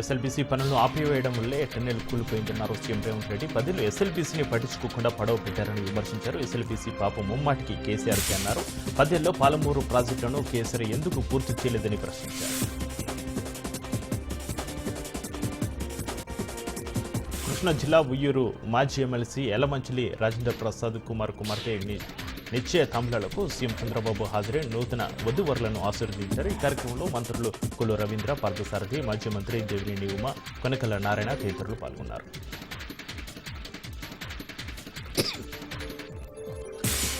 SLBC పనులను ఆపివేయడం వల్లే టన్నెల్ కూలిపోయిందన్నారు సీఎం రేవంత్ రెడ్డి. బదులు ఎస్ఎల్బీసీని పట్టించుకోకుండా పడవ పెట్టారని విమర్శించారు. ఎస్ఎల్బీసీ పాపం ముమ్మాటికి కేసీఆర్కి అన్నారు. పదేల్లో పాలమూరు ప్రాజెక్టులను కేసీఆర్ ఎందుకు పూర్తి చేయలేదని ప్రశ్నించారు. కృష్ణా జిల్లా ఉయ్యూరు మాజీ ఎమ్మెల్సీ ఎలమంచిలి రాజేంద్ర ప్రసాద్ కుమార్ కుమార్తె నిత్య తమిళలకు సీఎం చంద్రబాబు హాజరై నూతన వధువరులను ఆశీర్వదించారు. ఈ కార్యక్రమంలో మంత్రులు కులు రవీంద్ర పార్థసారథి మాజీ మంత్రి దేవినేని ఉమ కొనకల నారాయణ తదితరులు పాల్గొన్నారు.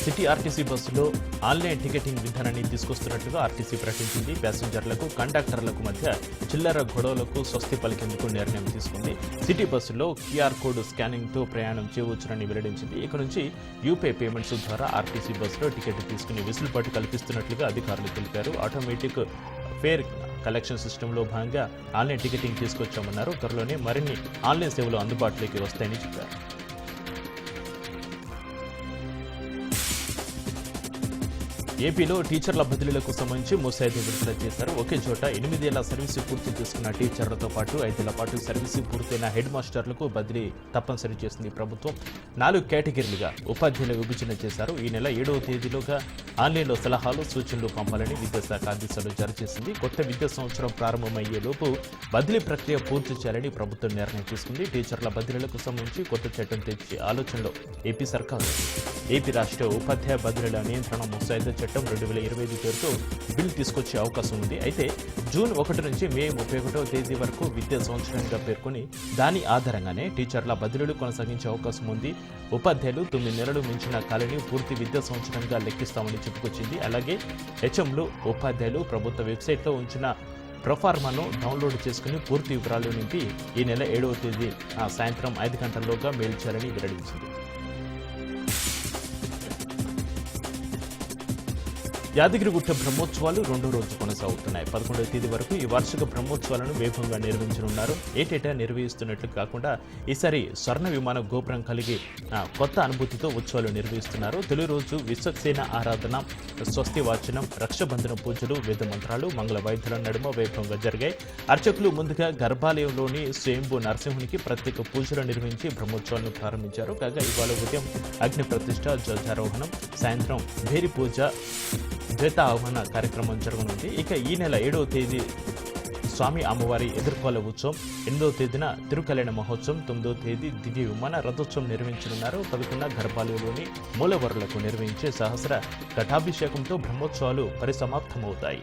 సిటీ ఆర్టీసీ బస్సులో ఆన్లైన్ టికెటింగ్ విధానాన్ని తీసుకొస్తున్నట్లుగా ఆర్టీసీ ప్రకటించింది. ప్యాసింజర్లకు కండక్టర్లకు మధ్య చిల్లర గొడవలకు స్వస్తి పలికేందుకు నిర్ణయం తీసుకుంది. సిటీ బస్సులో క్యూఆర్ కోడ్ స్కానింగ్తో ప్రయాణం చేయవచ్చునని వెల్లడించింది. ఇక నుంచి యూపీఐ పేమెంట్స్ ద్వారా ఆర్టీసీ బస్సులో టికెట్ తీసుకుని వెసులుబాటు కల్పిస్తున్నట్లుగా అధికారులు తెలిపారు. ఆటోమేటిక్ ఫేర్ కలెక్షన్ సిస్టంలో భాగంగా ఆన్లైన్ టికెటింగ్ తీసుకొచ్చామన్నారు. త్వరలోనే మరిన్ని ఆన్లైన్ సేవలు అందుబాటులోకి వస్తాయని చెప్పారు. ఏపీలో టీచర్ల బదిలీలకు సంబంధించి ముసాయిదా విడుదల చేశారు. ఒకే చోట ఎనిమిదేళ్ళ సర్వీసు పూర్తి చేసుకున్న టీచర్లతో పాటు ఐదేళ్ళ పాటు సర్వీసు పూర్తయిన హెడ్ మాస్టర్లకు బదిలీ తప్పనిసరి చేసింది ప్రభుత్వం. నాలుగు కేటగిరీలుగా ఉపాధ్యాయుల విభజన చేశారు. ఈ నెల ఏడవ తేదీలోగా ఆన్లైన్లో సలహాలు సూచనలు పంపాలని విద్యాశాఖ ఆదేశాలు జారీ చేసింది. కొత్త విద్యా సంవత్సరం ప్రారంభమయ్యే లోపు బదిలీ ప్రక్రియ పూర్తి చేయాలని ప్రభుత్వం నిర్ణయం తీసుకుంది. టీచర్ల బదిలీలకు సంబంధించి కొత్త చట్టం తెచ్చే ఆలోచనలో ఏపీ సర్కారు. ఏపీ రాష్ట్ర ఉపాధ్యాయ బదిలీల నియంత్రణ ముసాయిదా చట్టం రెండు వేల ఇరవై ఐదు పేరుతో బిల్ తీసుకొచ్చే అవకాశం ఉంది. అయితే జూన్ ఒకటి నుంచి మే ముప్పై ఒకటో తేదీ వరకు విద్యా సంవత్సరంగా పేర్కొని దాని ఆధారంగానే టీచర్ల బదిలీలు కొనసాగించే అవకాశం ఉంది. ఉపాధ్యాయులు తొమ్మిది నెలలు మించిన కాలని పూర్తి విద్యా సంవత్సరంగా లెక్కిస్తామని చెప్పుకొచ్చింది. అలాగే హెచ్ఎంలు ఉపాధ్యాయులు ప్రభుత్వ వెబ్సైట్లో ఉంచిన ప్రొఫార్మాను డౌన్లోడ్ చేసుకుని పూర్తి వివరాలు నింపి ఈ నెల ఏడవ తేదీ ఆ సాయంత్రం ఐదు గంటల్లోగా మెయిల్ చేయాలని వెల్లడించింది. యాదగిరిగుట్ట బ్రహ్మోత్సవాలు రెండో రోజు కొనసాగుతున్నాయి. పదకొండవ తేదీ వరకు ఈ వార్షిక బ్రహ్మోత్సవాలను వేగంగా నిర్వహించనున్నారు. ఏటేటా నిర్వహిస్తున్నట్లు కాకుండా ఈసారి స్వర్ణ విమాన గోపురం కలిగి కొత్త అనుభూతితో ఉత్సవాలు నిర్వహిస్తున్నారు. తొలి రోజు విశ్వక్సేన ఆరాధన స్వస్తి వాచనం రక్షబంధన పూజలు వేద మంత్రాలు మంగళ వైద్యుల నడుమ వైభవంగా జరిగాయి. అర్చకులు ముందుగా గర్భాలయంలోని స్వయంభూ నరసింహునికి ప్రత్యేక పూజలు నిర్వహించి బ్రహ్మోత్సవాలను ప్రారంభించారు. కాగా ఇవాళ ఉదయం అగ్ని ప్రతిష్ట ధ్వజారోహణం సాయంత్రం భేరి పూజ ద్వైత ఆహ్వాన కార్యక్రమం జరగనుంది. ఇక ఈ నెల ఏడవ తేదీ స్వామి అమ్మవారి ఎదుర్కోల ఉత్సవం ఎనిమిదవ తేదీన తిరుకల్యాణ మహోత్సవం తొమ్మిదవ తేదీ దివ్య విమాన రథోత్సవం నిర్వహించనున్నారు. పదకొండున గర్భాలయంలోని మూలవరులకు నిర్వహించే సహస్ర ఘటాభిషేకంతో బ్రహ్మోత్సవాలు పరిసమాప్తమవుతాయి.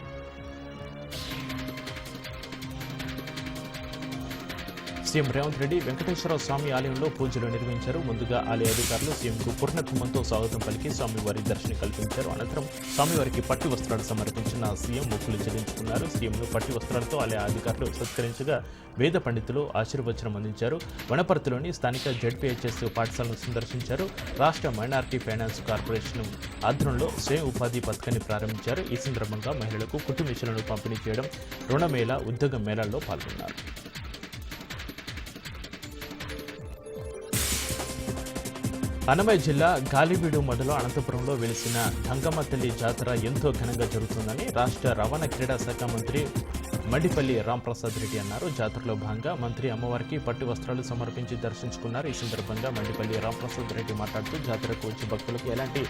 సీఎం రేవంత్ రెడ్డి వెంకటేశ్వర స్వామి ఆలయంలో పూజలు నిర్వహించారు. ముందుగా ఆలయ అధికారులు సీఎంకు పూర్ణ స్వాగతం పలికి స్వామివారి దర్శనం కల్పించారు. అనంతరం స్వామివారికి పట్టు వస్త్రాలు సమర్పించిన సీఎం మొక్కులు చెల్లించుకున్నారు. సీఎంను పట్టు వస్త్రాలతో ఆలయ అధికారులు సత్కరించగా వేద పండితులు ఆశీర్వచనం అందించారు. వనపర్తిలోని స్థానిక జడ్పీహెచ్ఎస్ పాఠశాలను సందర్శించారు. రాష్ట్ర మైనారిటీ ఫైనాన్స్ కార్పొరేషన్ ఆధ్వర్యంలో స్వయం ఉపాధి పథకాన్ని ప్రారంభించారు. ఈ సందర్భంగా మహిళలకు కుటుంబీషులను పంపిణీ చేయడం రుణమేళ ఉద్యోగ మేళాల్లో పాల్గొన్నారు. అన్నమయ్య జిల్లా గాలివీడు మండలం అనంతపురంలో వెలిసిన గంగమ్మ తల్లి జాతర ఎంతో ఘనంగా జరుగుతుందని రాష్ట్ర రవాణా క్రీడా శాఖ మంత్రి మడిపల్లి రాంప్రసాద్ రెడ్డి అన్నారు. జాతరలో భాగంగా మంత్రి అమ్మవారికి పట్టు వస్త్రాలు సమర్పించి దర్శించుకున్నారు. ఈ సందర్భంగా మండిపల్లి రాంప్రసాద్ రెడ్డి మాట్లాడుతూ జాతరకు వచ్చే భక్తులకు ఎలాంటి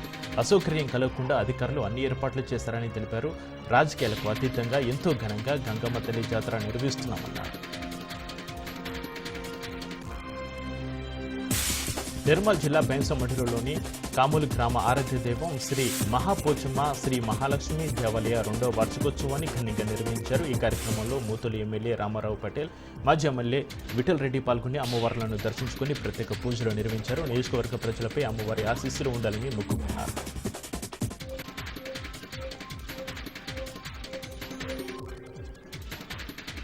అసౌకర్యం కలగకుండా అధికారులు అన్ని ఏర్పాట్లు చేశారని తెలిపారు. రాజకీయాలకు అతీతంగా ఎంతో ఘనంగా గంగమ్మ తల్లి జాతర నిర్వహిస్తున్నామన్నారు. నిర్మల్ జిల్లా బెంసమఠిలోని కాములు గ్రామ ఆరాధ్య దైవం శ్రీ మహాపోచమ్మ శ్రీ మహాలక్ష్మి దేవాలయ రెండవ వార్షికోత్సవాన్ని ఘనంగా నిర్వహించారు. ఈ కార్యక్రమంలో మూతులు ఎమ్మెల్యే రామారావు పటేల్ మాజీ ఎమ్మెల్యే విఠల్ రెడ్డి పాల్గొని అమ్మవార్లను దర్శించుకుని ప్రత్యేక పూజలు నిర్వహించారు. నియోజకవర్గ ప్రజలపై అమ్మవారి ఆశీస్సులు ఉండాలని మొక్కుకున్నారు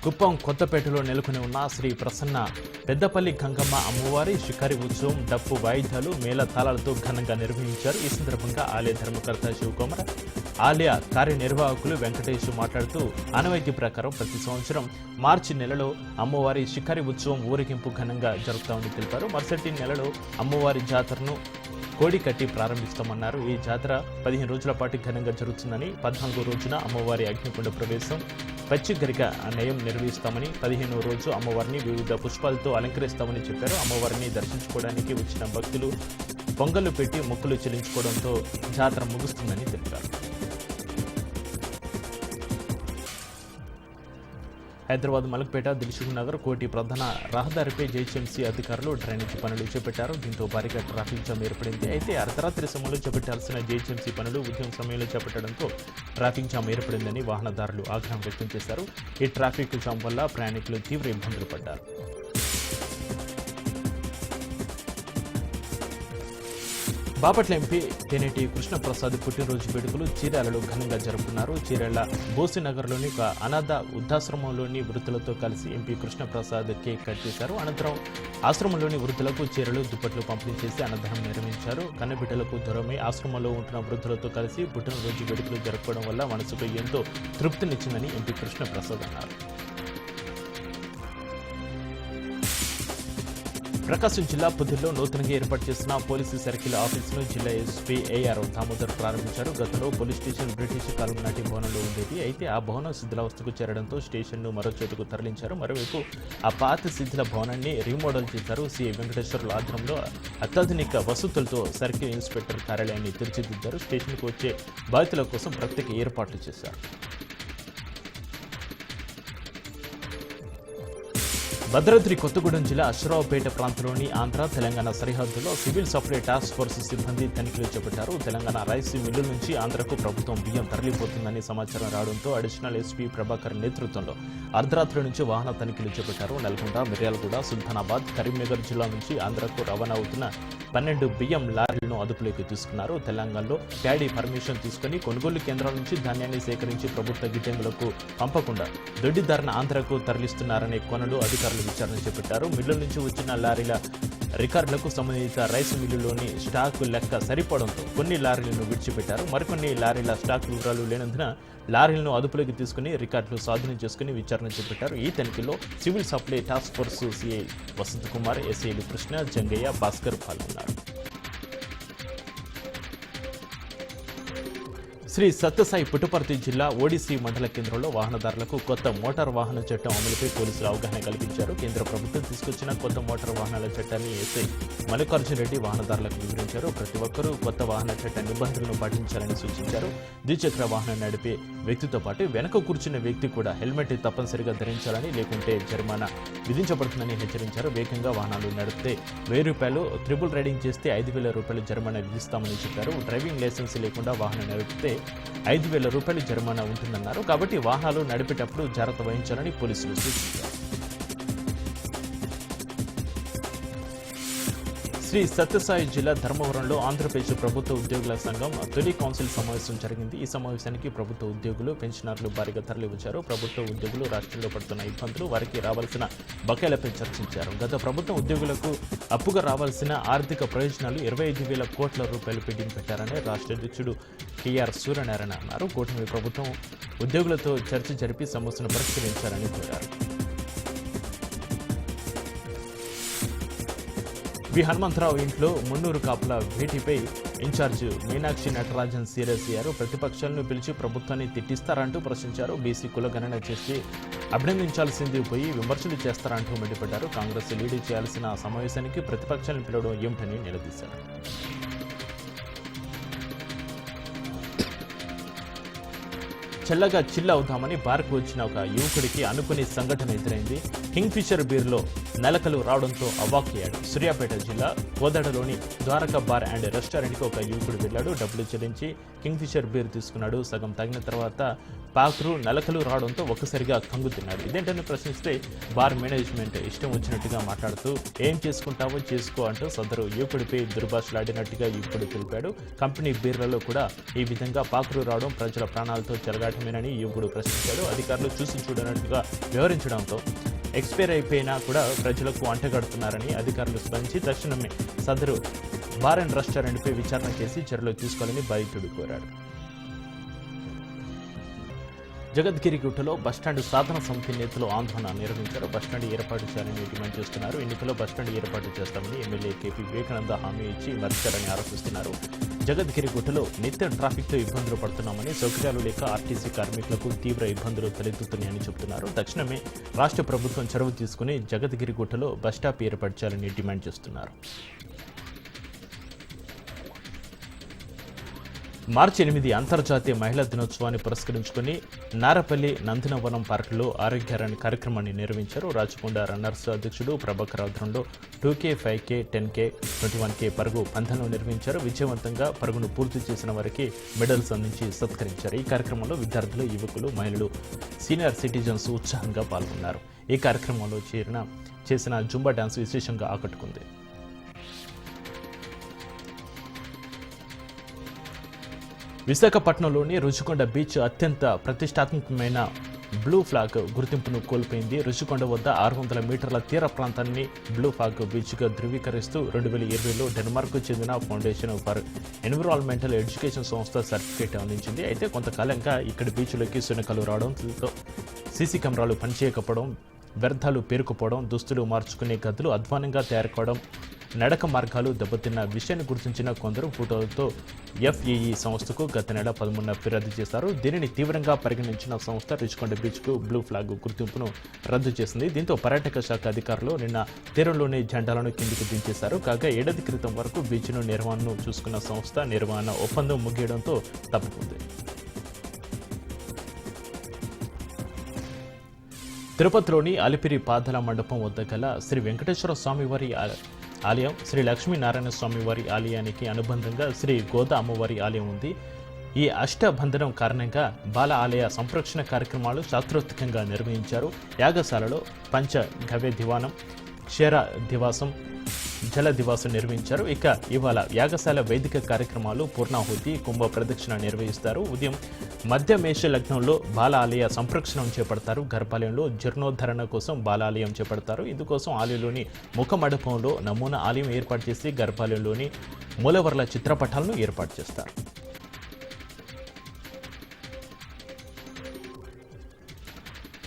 కుప్పం కొత్తపేటలో నెలకొని ఉన్న శ్రీ ప్రసన్న పెద్దపల్లి గంగమ్మ అమ్మవారి శిఖరి ఉత్సవం డప్పు వాయిద్యాలు మేళ తాళాలతో ఘనంగా నిర్వహించారు. ఈ సందర్భంగా ఆలయ ధర్మకర్త శివకుమార్ ఆలయ కార్యనిర్వాహకులు వెంకటేష్ మాట్లాడుతూ ఆనవాయితీ ప్రకారం ప్రతి సంవత్సరం మార్చి నెలలో అమ్మవారి శిఖరి ఉత్సవం ఊరేగింపు ఘనంగా జరుపుతామని తెలిపారు. మరుసటి నెలలో అమ్మవారి జాతరను కోడి కట్టి ప్రారంభిస్తామన్నారు. ఈ జాతర పదిహేను రోజుల పాటు ఘనంగా జరుగుతుందని పద్నాలుగో రోజున అమ్మవారి అగ్నికుండ ప్రవేశం పచ్చిగరిక నయం నిర్వహిస్తామని పదిహేనో రోజు అమ్మవారిని వివిధ పుష్పాలతో అలంకరిస్తామని చెప్పారు. అమ్మవారిని దర్శించుకోవడానికి వచ్చిన భక్తులు పొంగలు పెట్టి మొక్కులు చెల్లించుకోవడంతో జాతర ముగుస్తుందని తెలిపారు. హైదరాబాద్ మలక్పేట దిల్సుఖ్ నగర్ కోటి ప్రధాన రహదారిపై జేహెచ్ఎంసీ అధికారులు డ్రైనేజ్ పనులు చేపట్టారు. దీంతో భారీగా ట్రాఫిక్ జామ్ ఏర్పడింది. అయితే అర్ధరాత్రి సమయంలో చేపట్టాల్సిన జేహెచ్ఎంసీ పనులు ఉదయం సమయంలో చేపట్టడంతో ట్రాఫిక్ జామ్ ఏర్పడిందని వాహనదారులు ఆగ్రహం వ్యక్తం చేశారు. ఈ ట్రాఫిక్ జామ్ వల్ల ప్రయాణికులు తీవ్ర ఇబ్బందులు పడ్డారు. బాపట్ల ఎంపీ తెనేటి కృష్ణప్రసాద్ పుట్టినరోజు వేడుకలు చీరాలలో ఘనంగా జరుపుకున్నారు. చీరాల బోసినగర్లోని ఒక అనాథ వృద్ధాశ్రమంలోని వృద్ధులతో కలిసి ఎంపీ కృష్ణప్రసాద్ కేక్ కట్ చేశారు. అనంతరం ఆశ్రమంలోని వృద్ధులకు చీరలు దుప్పట్లు పంపిణీ చేసి అన్నదానం నిర్వహించారు. కన్నబిడ్డలకు దూరమై ఆశ్రమంలో ఉంటున్న వృద్ధులతో కలిసి పుట్టినరోజు వేడుకలు జరుపుకోవడం వల్ల మనసుకు ఎంతో తృప్తినిచ్చిందని ఎంపీ కృష్ణప్రసాద్ అన్నారు. ప్రకాశం జిల్లా పుదుల్లో నూతనంగా ఏర్పాటు చేసిన పోలీసు సర్కిల్ ఆఫీసును జిల్లా ఎస్పీ ఏఆర్ దామోదర్ ప్రారంభించారు. గతంలో పోలీస్ స్టేషన్ బ్రిటిష్ కాలం నాటి భవనంలో ఉండేది. అయితే ఆ భవనం శిథిలావస్థకు చేరడంతో స్టేషన్ను మరో చోటుకు తరలించారు. మరోవైపు ఆ పాత శిథిల భవనాన్ని రీమోడల్ చేశారు. సిఐ వెంకటేశ్వర్ల ఆధ్వర్యంలో అత్యాధునిక వసతులతో సర్కిల్ ఇన్స్పెక్టర్ కార్యాలయాన్ని తీర్చిదిద్దారు. స్టేషన్కు వచ్చే బాధితుల కోసం ప్రత్యేక ఏర్పాట్లు చేశారు. భద్రాద్రి కొత్తగూడెం జిల్లా అశ్వరావుపేట ప్రాంతంలోని ఆంధ్ర తెలంగాణ సరిహద్దులో సివిల్ సప్లై టాస్క్ ఫోర్స్ సిబ్బంది తనిఖీలు చేపట్టారు. తెలంగాణ రైస్ మిల్లు నుంచి ఆంధ్రకు ప్రభుత్వం బియ్యం తరలిపోతుందని సమాచారం రావడంతో అడిషనల్ ఎస్పీ ప్రభాకర్ నేతృత్వంలో అర్ధరాత్రి నుంచి వాహన తనిఖీలు చేపట్టారు. నల్గొండ మిర్యాలగూడ సుల్తానాబాద్ కరీంనగర్ జిల్లా నుంచి ఆంధ్రకు రవాణా అవుతున్న పన్నెండు బియ్యం లారీలను అదుపులోకి తీసుకున్నారు. తెలంగాణలో ప్యాడీ పర్మిషన్ తీసుకుని కొనుగోలు కేంద్రాల నుంచి ధాన్యాన్ని సేకరించి ప్రభుత్వ గిడ్డంగులకు పంపకుండా దొడ్డిదారిన ఆంధ్రకు తరలిస్తున్నారనే కొనలు అధికారులు విచారణ చేపట్టారు. మిల్లుల నుంచి వచ్చిన లారీల రికార్డులకు సంబంధించిన రైస్ మిల్లులోని స్టాక్ లెక్క సరిపడంతో కొన్ని లారీలను విడిచిపెట్టారు. మరికొన్ని లారీల స్టాక్ వివరాలు లేనందున లారీలను అదుపులోకి తీసుకుని రికార్డులు స్వాధీనం చేసుకుని విచారణ చేపట్టారు. ఈ తనిఖీలో civil supply task force CI Vasanth Kumar ఎస్ఐలు కృష్ణ జంగయ్య భాస్కర్ పాల్గొన్నారు. శ్రీ సత్యసాయి పుట్టుపర్తి జిల్లా ఓడిసి మండల కేంద్రంలో వాహనదారులకు కొత్త మోటార్ వాహన చట్టం అమలుపై పోలీసులు అవగాహన కల్పించారు. కేంద్ర ప్రభుత్వం తీసుకొచ్చిన కొత్త మోటార్ వాహనాల చట్టాన్ని ఎస్ఐ మల్లికార్జున రెడ్డి వాహనదారులకు వివరించారు. ప్రతి ఒక్కరూ కొత్త వాహన చట్ట నిబంధనలను పాటించాలని సూచించారు. ద్విచక్ర వాహనం నడిపే వ్యక్తితో పాటు వెనక కూర్చున్న వ్యక్తి కూడా హెల్మెట్ తప్పనిసరిగా ధరించాలని లేకుంటే జరిమానా విధించబడుతుందని హెచ్చరించారు. వేగంగా వాహనాలు నడిపితే వెయ్యి రూపాయలు త్రిబుల్ రైడింగ్ చేస్తే ఐదు వేల రూపాయలు జరిమానా విధిస్తామని చెప్పారు. డ్రైవింగ్ లైసెన్స్ లేకుండా వాహనం నడిపితే ఐదు వేల రూపాయలు జరిమానా ఉంటుందన్నారు. కాబట్టి వాహనాలు నడిపేటప్పుడు జాగ్రత్త వహించాలని పోలీసులు సూచించారు. శ్రీ సత్యసాయి జిల్లా ధర్మవరంలో ఆంధ్రప్రదేశ్ ప్రభుత్వ ఉద్యోగుల సంఘం తొలి కౌన్సిల్ సమావేశం జరిగింది. ఈ సమావేశానికి ప్రభుత్వ ఉద్యోగులు పెన్షనర్లు భారీగా తరలివచ్చారు. ప్రభుత్వ ఉద్యోగులు రాష్ట్రంలో పడుతున్న ఇబ్బందులు వారికి రావాల్సిన బకాయిలపై చర్చించారు. గత ప్రభుత్వం ఉద్యోగులకు అప్పుగా రావాల్సిన ఆర్థిక ప్రయోజనాలు ఇరవై ఐదు వేల కోట్ల రూపాయలు పెండింగ్ పెట్టారని రాష్ట్ర అధ్యక్షుడు కెఆర్ సూర్యనారాయణ అన్నారు. కూటమి ప్రభుత్వం ఉద్యోగులతో చర్చ జరిపి సమస్యను పరిష్కరించారని కోరారు. వి హనుమంతరావు ఇంట్లో మున్నూరు కాపుల భేటీపై ఇన్ఛార్జ్ మీనాక్షి నటరాజన్ సీరియస్ అయ్యారు. ప్రతిపక్షాలను పిలిచి ప్రభుత్వాన్ని తిట్టిస్తారంటూ ప్రశ్నించారు. బీసీ కులగణన చేసి అభినందించాల్సింది పోయి విమర్శలు చేస్తారంటూ మండిపడ్డారు. కాంగ్రెస్ లీడ్ చేయాల్సిన సమావేశానికి ప్రతిపక్షాలను పిలవడం ఏమిటని నిలదీశారు. చల్లగా చిల్ అవుతామని బార్కు వచ్చిన ఒక యువకుడికి అనుకునే సంఘటన ఎదురైంది. కింగ్ ఫిషర్ బీర్లో నెలకలు రావడంతో అవాక్కయ్యాడు సూర్యాపేట జిల్లా కోదడలోని ద్వారకా బార్ అండ్ రెస్టారెంట్కి ఒక యువకుడు వెళ్ళాడు. డబ్బులు చెల్లించి కింగ్ఫిషర్ బీర్ తీసుకున్నాడు. సగం తగిన తర్వాత పాకురు నలకలు రావడంతో ఒక్కసారిగా కంగు తిన్నాడు. ఇదేంటని ప్రశ్నిస్తే బార్ మేనేజ్మెంట్ ఇష్టం వచ్చినట్టుగా మాట్లాడుతూ ఏం చేసుకుంటావో చేసుకో అంటూ సదరు యువకుడిపై దుర్భాషలాడినట్టుగా యువకుడు తెలిపాడు. కంపెనీ బీర్లలో కూడా ఈ విధంగా పాకురు రావడం ప్రజల ప్రాణాలతో చెలగాటమేనని యువకుడు ప్రశ్నించాడు. అధికారులు చూసి చూడనట్టుగా వివరించడంతో ఎక్స్పైర్ అయిపోయినా కూడా ప్రజలకు అంటగడుతున్నారని అధికారులు స్పందించి తక్షణమే సదరు బార్ అండ్ రెస్టారెంట్పై విచారణ చేసి చర్యలు తీసుకోవాలని బాధితుడు కోరాడు జగద్గిరిగుట్టలో బస్టాండ్ సాధన సమితి నేతలు ఆందోళన నిర్వహించారు. బస్టాండ్ ఏర్పాటు చేయాలని డిమాండ్ చేస్తున్నారు. ఎన్నికల్లో బస్టాండ్ ఏర్పాటు చేస్తామని ఎమ్మెల్యే కేపీ వివేకానంద హామీ ఇచ్చి మరిచారని ఆరోపిస్తున్నారు. జగద్గిరిగుట్టలో నిత్యం ట్రాఫిక్తో ఇబ్బందులు పడుతున్నామని సౌకర్యాలు లేక ఆర్టీసీ కార్మికులకు తీవ్ర ఇబ్బందులు తలెత్తుతున్నాయని చెబుతున్నారు. తక్షణమే రాష్ట్ర ప్రభుత్వం చొరవ తీసుకుని జగద్గిరిగుట్టలో బస్టాప్ ఏర్పాటు చేయాలని డిమాండ్ చేస్తున్నారు. మార్చి ఎనిమిది అంతర్జాతీయ మహిళా దినోత్సవాన్ని పురస్కరించుకుని నారపల్లి నందినవనం పార్కులో ఆరోగ్యరాణి కార్యక్రమాన్ని నిర్వహించారు రాచకొండ రన్నర్స్ అధ్యక్షుడు ప్రభాకర్ ఆధ్వర్యంలో two K five K ten K twenty one K పరుగు పంథంలో నిర్వహించారు. విజయవంతంగా పరుగును పూర్తి చేసిన వారికి మెడల్స్ అందించి సత్కరించారు. ఈ కార్యక్రమంలో విద్యార్థులు యువకులు మహిళలు సీనియర్ సిటిజన్స్ ఉత్సాహంగా పాల్గొన్నారు. ఈ కార్యక్రమంలో చేరిన చేసిన జుంబా డాన్స్ విశేషంగా ఆకట్టుకుంది. విశాఖపట్నంలోని రుషికొండ బీచ్ అత్యంత ప్రతిష్టాత్మకమైన బ్లూ ఫ్లాగ్ గుర్తింపును కోల్పోయింది. రుషికొండ వద్ద ఆరు వందల మీటర్ల తీర ప్రాంతాన్ని బ్లూ ఫ్లాగ్ బీచ్గా ధృవీకరిస్తూ రెండు వేల ఇరవైలో డెన్మార్క్కు చెందిన ఫౌండేషన్ ఫర్ ఎన్విరాన్మెంటల్ ఎడ్యుకేషన్ సంస్థ సర్టిఫికేట్ అందించింది. అయితే కొంతకాలంగా ఇక్కడ బీచ్లోకి శునకలు రావడంతో సీసీ కెమెరాలు పనిచేయకపోవడం వ్యర్థాలు పేరుకుపోవడం దుస్తులు మార్చుకునే గదులు అధ్వానంగా తయారు కావడం నడక మార్గాలు దెబ్బతిన్న విషయాన్ని గుర్తించిన కొందరు ఫోటోలతో ఎఫ్ఈఈ సంస్థకు గత నెల పదమూడున ఫిర్యాదు చేశారు. దీనిని తీవ్రంగా పరిగణించిన సంస్థ రిచ్కొండ బీచ్కు బ్లూ ఫ్లాగ్ గుర్తింపును రద్దు చేసింది. దీంతో పర్యాటక శాఖ అధికారులు నిన్న తీరంలోని జెండాలను కిందికి దించేశారు. కాగా ఏడాది క్రితం వరకు బీచ్ను నిర్వహణను చూసుకున్న సంస్థ నిర్వహణ ఒప్పందం ముగియడంతో తప్పుకుంది. తిరుపతిలోని అలిపిరి పాదల మండపం వద్ద గల శ్రీ వెంకటేశ్వర స్వామివారి ఆలయం శ్రీ లక్ష్మీనారాయణ స్వామివారి ఆలయానికి అనుబంధంగా శ్రీ గోదా అమ్మవారి ఆలయం ఉంది. ఈ అష్టబంధనం కారణంగా బాల ఆలయ సంరక్షణ కార్యక్రమాలు శాస్త్రోత్కంగా నిర్వహించారు. యాగశాలలో పంచ గవ్య దివానం క్షేర దివాసం జల దివాసు నిర్వహించారు. ఇక ఇవాళ యాగశాల వేదిక కార్యక్రమాలు పూర్ణాహుతి కుంభ ప్రదక్షిణ నిర్వహిస్తారు. ఉదయం మధ్యమేష లగ్నంలో బాలాలయ సంరక్షణం చేపడతారు. గర్భాలయంలో జీర్ణోద్ధరణ కోసం బాలాలయం చేపడతారు. ఇందుకోసం ఆలయంలోని ముఖ మండపంలో నమూనా ఆలయం ఏర్పాటు చేసి గర్భాలయంలోని మూలవర్ల చిత్రపటాలను ఏర్పాటు చేస్తారు.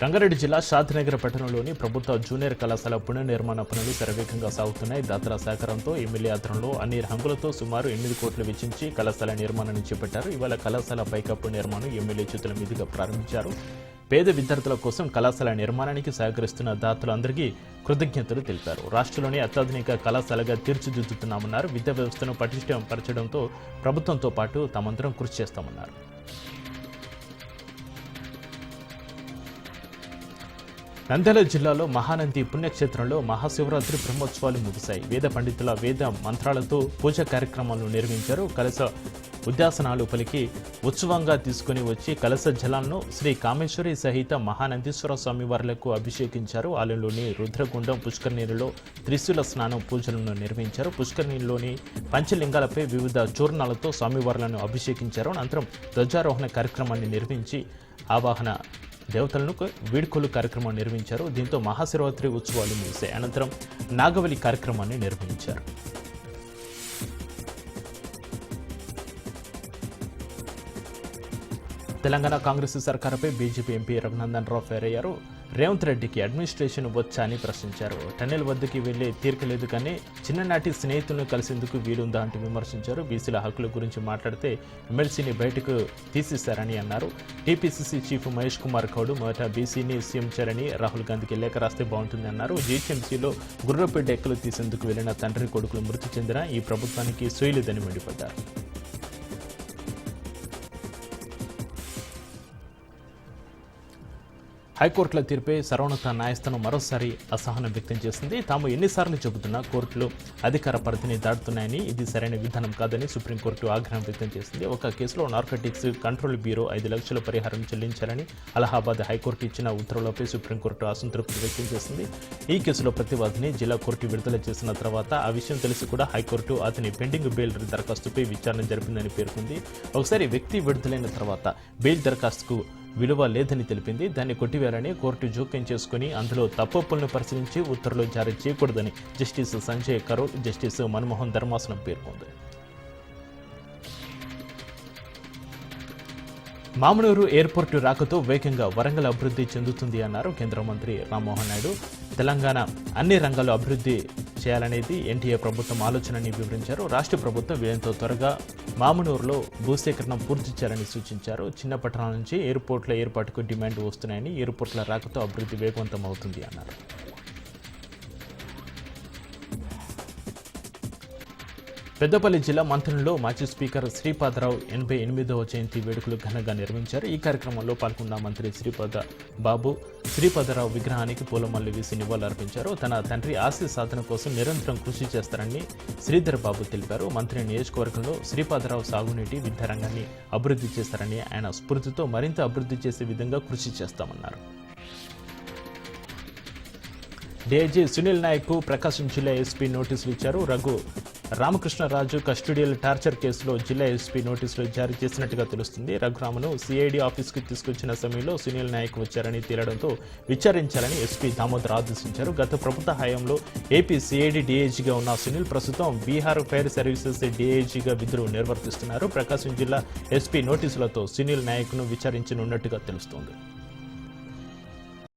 రంగారెడ్డి జిల్లా షాద్నగర్ పట్టణంలోని ప్రభుత్వ జూనియర్ కళాశాల పునర్నిర్మాణ పనులు శరవేగంగా సాగుతున్నాయి. దాతల సహకారంతో ఎమ్మెల్యే ఆధ్వర్యంలో అన్ని రంగులతో సుమారు ఎనిమిది కోట్లు వెచ్చించి కళాశాల నిర్మాణాన్ని చేపట్టారు. ఇవాళ కళాశాల పైకప్పు నిర్మాణం ఎమ్మెల్యే చేతుల మీదుగా ప్రారంభించారు. పేద విద్యార్థుల కోసం కళాశాల నిర్మాణానికి సహకరిస్తున్న దాతలందరికీ కృతజ్ఞతలు తెలిపారు. రాష్ట్రంలోని అత్యాధునిక కళాశాలగా తీర్చిదిద్దుతున్నామన్నారు. విద్యా వ్యవస్థను పటిష్టం పరచడంతో ప్రభుత్వంతో పాటు తమంతరం కృషి చేస్తామన్నారు. నంద్యాల జిల్లాలో మహానంది పుణ్యక్షేత్రంలో మహాశివరాత్రి బ్రహ్మోత్సవాలు ముగిశాయి. వేద పండితుల వేద మంత్రాలతో పూజ కార్యక్రమాలను నిర్వహించారు. కలస ఉద్యాసనాలు పలికి ఉత్సవంగా తీసుకుని వచ్చి కలస జలాలను శ్రీ కామేశ్వరి సహిత మహానందీశ్వర స్వామి వార్లకు అభిషేకించారు. ఆలయంలోని రుద్రగుండం పుష్కరిణిలో త్రిశూల స్నానం పూజలను నిర్వహించారు. పుష్కరిణిలోని పంచలింగాలపై వివిధ చూర్ణాలతో స్వామివార్లను అభిషేకించారు. అనంతరం ధ్వజారోహణ కార్యక్రమాన్ని నిర్వహించి ఆవాహన దేవతలను వీడ్కోలు కార్యక్రమం నిర్వహించారు. దీంతో మహాశివరాత్రి ఉత్సవాలు ముగిశాయి. అనంతరం నాగవలి కార్యక్రమాన్ని నిర్వహించారు. Telangana Congress సర్కారుపై BJP MP Raghunandan Rao fire అయ్యారు. రేవంత్ రెడ్డికి అడ్మినిస్ట్రేషన్ వచ్చా అని ప్రశ్నించారు. టన్నెల్ వద్దకి వెళ్ళే తీరిక లేదు కానీ చిన్ననాటి స్నేహితులను కలిసేందుకు వీలుందా అంటూ విమర్శించారు. బీసీల హక్కుల గురించి మాట్లాడితే ఎమ్మెల్సీని బయటకు తీసేశారని అన్నారు. టీపీసీసీ చీఫ్ మహేష్ కుమార్ గౌడ్ మొదట బీసీని సీఎం చేరని రాహుల్ గాంధీకి లేఖ రాస్తే బాగుంటుంది అన్నారు. జీహెచ్ఎంసీలో గుర్రపు ఎక్కలు తీసేందుకు వెళ్ళిన తండ్రి కొడుకులు మృతి చెందిన ఈ ప్రభుత్వానికి సోయలేదని మండిపడ్డారు. హైకోర్టుల తీర్పే సర్వోన్నత న్యాయస్థానం మరోసారి అసహనం వ్యక్తం చేసింది. తాము ఎన్నిసార్లు చెబుతున్నా కోర్టులు అధికార పరిధిని దాటుతున్నాయని ఇది సరైన విధానం కాదని సుప్రీంకోర్టు ఆగ్రహం వ్యక్తం చేసింది. ఒక కేసులో నార్కటిక్స్ కంట్రోల్ బ్యూరో ఐదు లక్షల పరిహారం చెల్లించాలని అలహాబాద్ హైకోర్టు ఇచ్చిన ఉత్తర్వులపై సుప్రీంకోర్టు అసంతృప్తి వ్యక్తం చేసింది. ఈ కేసులో ప్రతివాదిని జిల్లా కోర్టు విడుదల చేసిన తర్వాత ఆ విషయం తెలిసి కూడా హైకోర్టు అతని పెండింగ్ బెయిల్ దరఖాస్తుపై విచారణ జరిపిందని పేర్కొంది. ఒకసారి వ్యక్తి విడుదలైన తర్వాత బెయిల్ దరఖాస్తుకు విలువ లేదని తెలిపింది. దాన్ని కొట్టివేయాలని కోర్టు జోక్యం చేసుకుని అందులో తప్పులను పరిశీలించి ఉత్తర్వులు జారీ చేయకూడదని జస్టిస్ సంజయ్ కరోల్ జస్టిస్ మన్మోహన్ ధర్మాసనం పేర్కొంది. మామనూరు ఎయిర్పోర్టు రాకతో వేగంగా వరంగల్ అభివృద్ధి చెందుతుంది అన్నారు కేంద్ర మంత్రి రామ్మోహన్ నాయుడు. తెలంగాణ అన్ని రంగాల్లో అభివృద్ధి చేయాలనేది ఎన్టీఏ ప్రభుత్వం ఆలోచనని వివరించారు. రాష్ట్ర ప్రభుత్వం వీలంతో త్వరగా మామనూరులో భూసేకరణ పూర్తి చేయాలని సూచించారు. చిన్న పట్టణాల నుంచి ఎయిర్పోర్ట్ల ఏర్పాటుకు డిమాండ్ వస్తున్నాయని ఎయిర్పోర్ట్ల రాకతో అభివృద్ధి వేగవంతం అవుతుంది అన్నారు. పెద్దపల్లి జిల్లా మంత్రులలో మాజీ స్పీకర్ శ్రీపాదరావు ఎనభై ఎనిమిదవ జయంతి వేడుకలు ఘనంగా నిర్వహించారు. ఈ కార్యక్రమంలో పాల్గొన్న మంత్రి శ్రీపాద బాబు శ్రీపాదరావు విగ్రహానికి పూలమల్లి వేసి నివాళులర్పించారు తన తండ్రి ఆశయ సాధన కోసం నిరంతరం కృషి చేస్తారని శ్రీధర్ బాబు తెలిపారు. మంత్రి నియోజకవర్గంలో శ్రీపాదరావు సాగునీటి విద్యారంగాన్ని అభివృద్ధి చేస్తారని ఆయన స్ఫూర్తితో మరింత అభివృద్ధి చేసే విధంగా కృషి చేస్తామన్నారు. డీఐజీ సునీల్ నాయక్ ప్రకాశం జిల్లా ఎస్పీ నోటీసులు ఇచ్చారు. రఘు రామకృష్ణరాజు కస్టడియల్ టార్చర్ కేసులో జిల్లా ఎస్పీ నోటీసులు జారీ చేసినట్టుగా తెలుస్తుంది. రఘురామను సిఐడి ఆఫీస్కి తీసుకొచ్చిన సమయంలో సునీల్ నాయక్ వచ్చారని తేలడంతో విచారించాలని ఎస్పీ దామోదర్ ఆదేశించారు. గత ప్రభుత్వ హయాంలో ఏపీ సిఐడి డీఏజీగా ఉన్న సునీల్ ప్రస్తుతం బీహార్ ఫైర్ సర్వీసెస్ డీఏజీగా విధులు నిర్వర్తిస్తున్నారు. ప్రకాశం జిల్లా ఎస్పీ నోటీసులతో సునీల్ నాయక్ను విచారించనున్నట్టుగా తెలుస్తోంది.